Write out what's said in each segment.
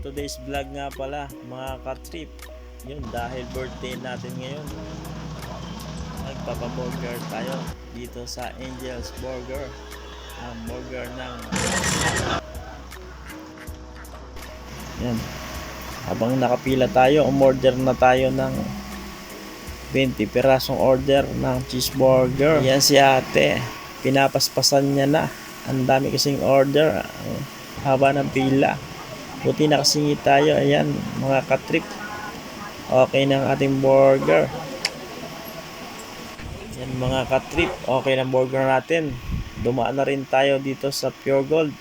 today's vlog nga pala, mga ka-trip. Yun, dahil birthday natin ngayon. Nagpapaburger tayo dito sa Angel's Burger. Ang burger ng... Yan. Habang nakapila tayo, umorder na tayo ng 20 pirasong order ng cheeseburger. Yan si ate. Pinapaspasan niya na. Ang dami kasing order. Haba ng pila. Buti nakasingi tayo. Ayan, mga katrip. Okay ng ating burger. Yan mga katrip. Okay ng burger natin. Dumaan na rin tayo dito sa Pure Gold.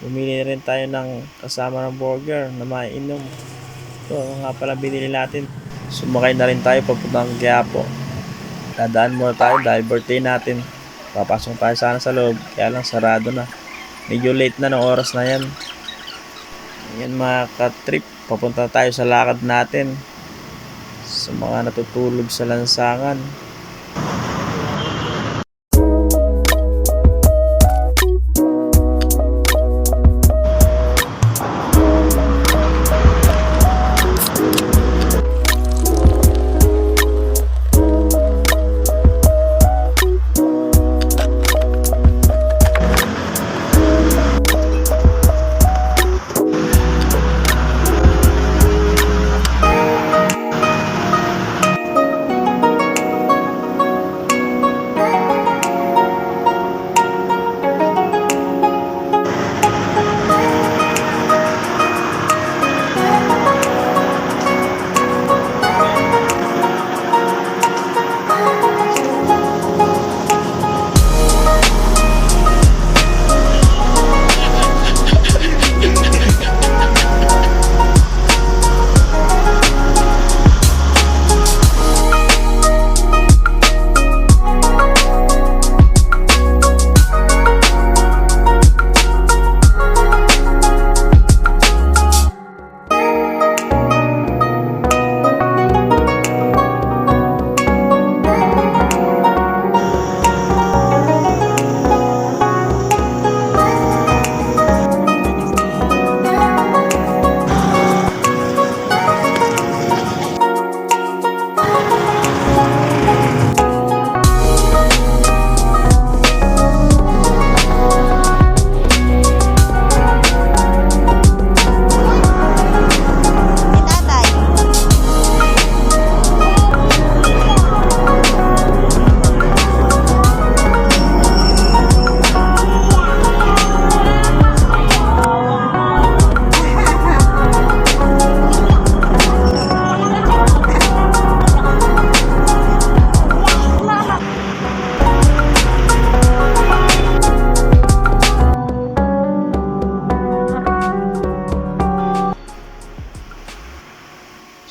Bumili rin tayo ng kasama ng burger na mainom. Ito nga pala binili natin. Sumakay na rin tayo papuntang Quiapo. Dadaan muna tayo dahil birthday natin. Papasok tayo sana sa loob. Kaya lang sarado na. Medyo late na ng oras na yan. Yan mga ka-trip. Papunta tayo sa lakad natin. Sa mga natutulog sa lansangan.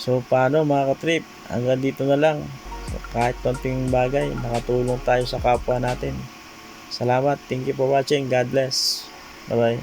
So paano mga ka-trip? Hanggang dito na lang. Kahit konting bagay, nakatulong tayo sa kapwa natin. Salamat. Thank you for watching. God bless. Bye-bye.